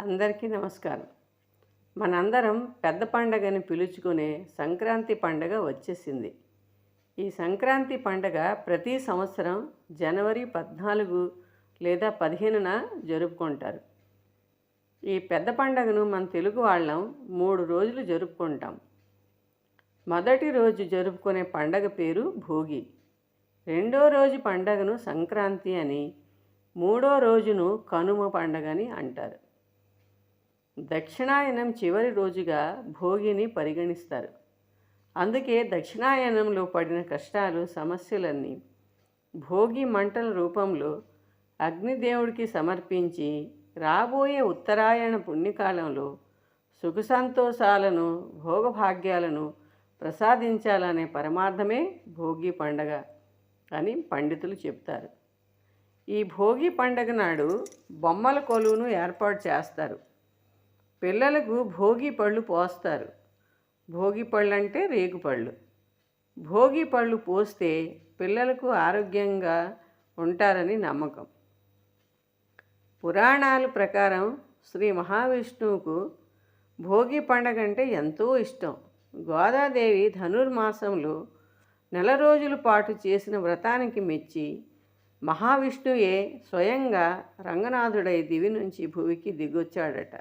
అందరికీ నమస్కారం. మనందరం పెద్ద పండగని పిలుచుకునే సంక్రాంతి పండగ వచ్చేసింది. ఈ సంక్రాంతి పండగ ప్రతి సంవత్సరం జనవరి పద్నాలుగు లేదా పదిహేనున జరుపుకుంటారు. ఈ పెద్ద పండగను మన తెలుగు వాళ్ళం మూడు రోజులు జరుపుకుంటాం. మొదటి రోజు జరుపుకునే పండగ పేరు భోగి. రెండో రోజు పండగను సంక్రాంతి అని మూడో రోజును కనుమ పండగని అంటారు. దక్షిణాయనం చివరి రోజుగా భోగిని పరిగణిస్తారు. అందుకే దక్షిణాయనంలో పడిన కష్టాలు సమస్యలన్నీ భోగి మంటల రూపంలో అగ్నిదేవుడికి సమర్పించి రాబోయే ఉత్తరాయణ పుణ్యకాలంలో సుఖ సంతోషాలను భోగభాగ్యాలను ప్రసాదించాలనే పరమార్థమే భోగి పండగ అని పండితులు చెప్తారు. ఈ భోగి పండగ నాడు బొమ్మల కొలువును ఏర్పాటు చేస్తారు. పిల్లలకు భోగి పళ్ళు పోస్తారు. భోగి పళ్ళు అంటే రేగుపళ్ళు భోగి పళ్ళు పోస్తే పిల్లలకు ఆరోగ్యంగా ఉంటారని నమ్మకం. పురాణాల ప్రకారం శ్రీ మహావిష్ణువుకు భోగి పండగ అంటే ఎంతో ఇష్టం. గోదాదేవి ధనుర్మాసంలో నెల రోజుల పాటు చేసిన వ్రతానికి మెచ్చి మహావిష్ణువే స్వయంగా రంగనాథుడై దివి నుంచి భూమికి దిగొచ్చాడట.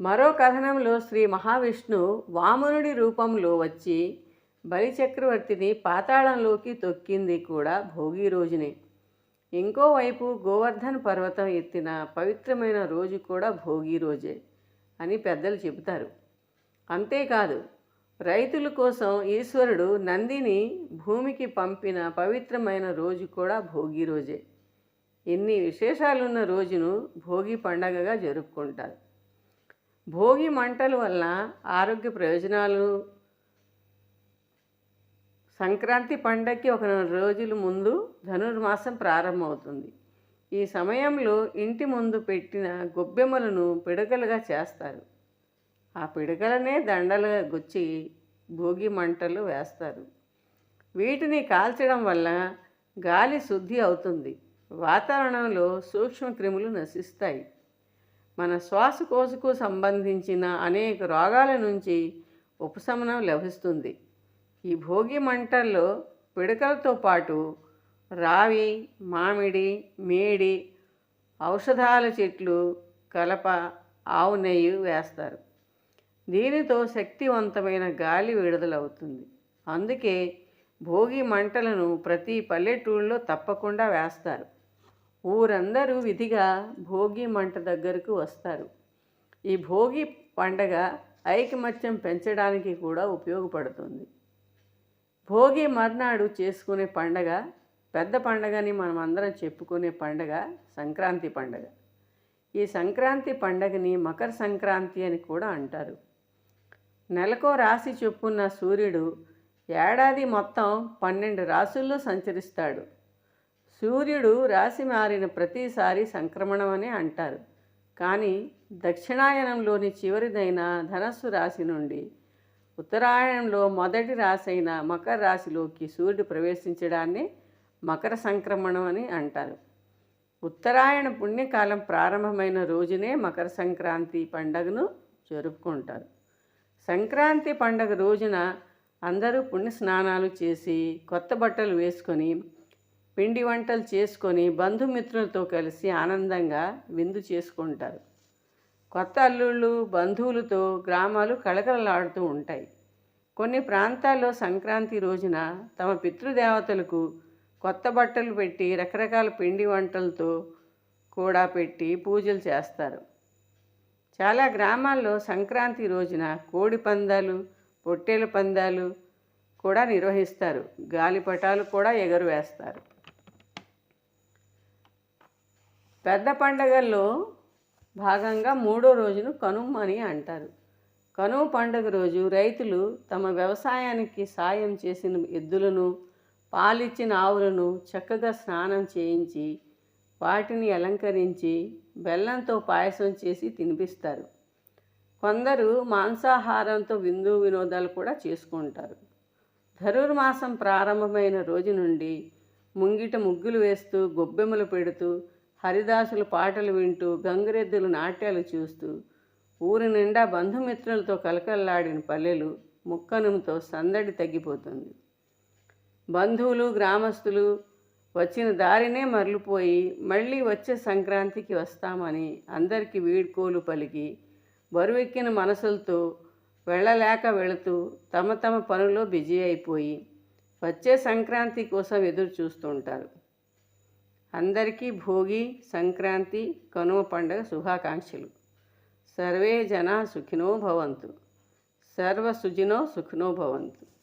మరో కథనంలో శ్రీ మహావిష్ణు వామనుడి రూపంలో వచ్చి బలిచక్రవర్తిని పాతాళంలోకి తొక్కింది కూడా భోగి రోజునే. ఇంకోవైపు గోవర్ధన్ పర్వతం ఎత్తిన పవిత్రమైన రోజు కూడా భోగి రోజే అని పెద్దలు చెబుతారు. అంతేకాదు రైతుల కోసం ఈశ్వరుడు నందిని భూమికి పంపిన పవిత్రమైన రోజు కూడా భోగి రోజే. ఎన్ని విశేషాలున్న రోజును భోగి పండగగా జరుపుకుంటారు. భోగి మంటల వల్ల ఆరోగ్య ప్రయోజనాలు. సంక్రాంతి పండగకి ఒక నెల రోజుల ముందు ధనుర్మాసం ప్రారంభమవుతుంది. ఈ సమయంలో ఇంటి ముందు పెట్టిన గొబ్బెమ్మలను పిడకలుగా చేస్తారు. ఆ పిడకలనే దండలుగా గుచ్చి భోగి మంటలు వేస్తారు. వీటిని కాల్చడం వల్ల గాలి శుద్ధి అవుతుంది. వాతావరణంలో సూక్ష్మక్రిములు నశిస్తాయి. మన శ్వాసకోశకు సంబంధించిన అనేక రోగాల నుంచి ఉపశమనం లభిస్తుంది. ఈ భోగి మంటల్లో పిడకలతో పాటు రావి మామిడి మేడి ఔషధాల చెట్లు కలప ఆవు నెయ్యి వేస్తారు. దీనితో శక్తివంతమైన గాలి విడుదలవుతుంది. అందుకే భోగి మంటలను ప్రతి పల్లెటూళ్ళలో తప్పకుండా వేస్తారు. ఊరందరూ విధిగా భోగి మంట దగ్గరకు వస్తారు. ఈ భోగి పండగ ఐకమత్యం పెంచడానికి కూడా ఉపయోగపడుతుంది. భోగి మర్నాడు చేసుకునే పండగ పెద్ద పండగని మనం అందరం చెప్పుకునే పండగ సంక్రాంతి పండగ. ఈ సంక్రాంతి పండగని మకర సంక్రాంతి అని కూడా అంటారు. నెలకో రాశి చొప్పున సూర్యుడు ఏడాది మొత్తం పన్నెండు రాసుల్లో సంచరిస్తాడు. సూర్యుడు రాశి మారిన ప్రతిసారి సంక్రమణం అని అంటారు. కానీ దక్షిణాయనంలోని చివరిదైన ధనస్సు రాశి నుండి ఉత్తరాయణంలో మొదటి రాశి అయిన మకర రాశిలోకి సూర్యుడు ప్రవేశించడాన్ని మకర సంక్రమణం అని అంటారు. ఉత్తరాయణ పుణ్యకాలం ప్రారంభమైన రోజునే మకర సంక్రాంతి పండగను జరుపుకుంటారు. సంక్రాంతి పండగ రోజున అందరూ పుణ్య స్నానాలు చేసి కొత్త బట్టలు వేసుకొని పిండి వంటలు చేసుకొని బంధుమిత్రులతో కలిసి ఆనందంగా విందు చేసుకుంటారు. కొత్త అల్లుళ్ళు బంధువులతో గ్రామాలు కళకళలాడుతూ ఉంటాయి. కొన్ని ప్రాంతాల్లో సంక్రాంతి రోజున తమ పితృదేవతలకు కొత్త బట్టలు పెట్టి రకరకాల పిండి వంటలతో కూడా పెట్టి పూజలు చేస్తారు. చాలా గ్రామాల్లో సంక్రాంతి రోజున కోడి పందాలు పొట్టేల పందాలు కూడా నిర్వహిస్తారు. గాలిపటాలు కూడా ఎగరవేస్తారు. పెద్ద పండగల్లో భాగంగా మూడో రోజును కనుమ అని అంటారు. కనుమ పండుగ రోజు రైతులు తమ వ్యవసాయానికి సాయం చేసిన ఎద్దులను పాలిచ్చిన ఆవులను చక్కగా స్నానం చేయించి వాటిని అలంకరించి బెల్లంతో పాయసం చేసి తినిపిస్తారు. కొందరు మాంసాహారంతో విందు వినోదాలు కూడా చేసుకుంటారు. ధనుర్మాసం ప్రారంభమైన రోజు నుండి ముంగిట ముగ్గులు వేస్తూ గొబ్బెమ్మలు పెడుతూ హరిదాసులు పాటలు వింటూ గంగిరెద్దులు నాట్యాలు చూస్తూ ఊరి నిండా బంధుమిత్రులతో కలకల్లాడిన పల్లెలు ముక్కనంతో సందడి తగ్గిపోతుంది. బంధువులు గ్రామస్తులు వచ్చిన దారినే మరలిపోయి మళ్ళీ వచ్చే సంక్రాంతికి వస్తామని అందరికీ వీడ్కోలు పలికి బరువెక్కిన మనసులతో వెళ్ళలేక వెళుతూ తమ తమ పనుల్లో బిజీ అయిపోయి వచ్చే సంక్రాంతి కోసం ఎదురు చూస్తుంటారు అందరికీ భోగి సంక్రాంతి కనుమ పండుగ శుభాకాంక్షలు. సర్వే జనా సుఖినో భవంతు. సర్వ సుజినో సుఖినో భవంతు.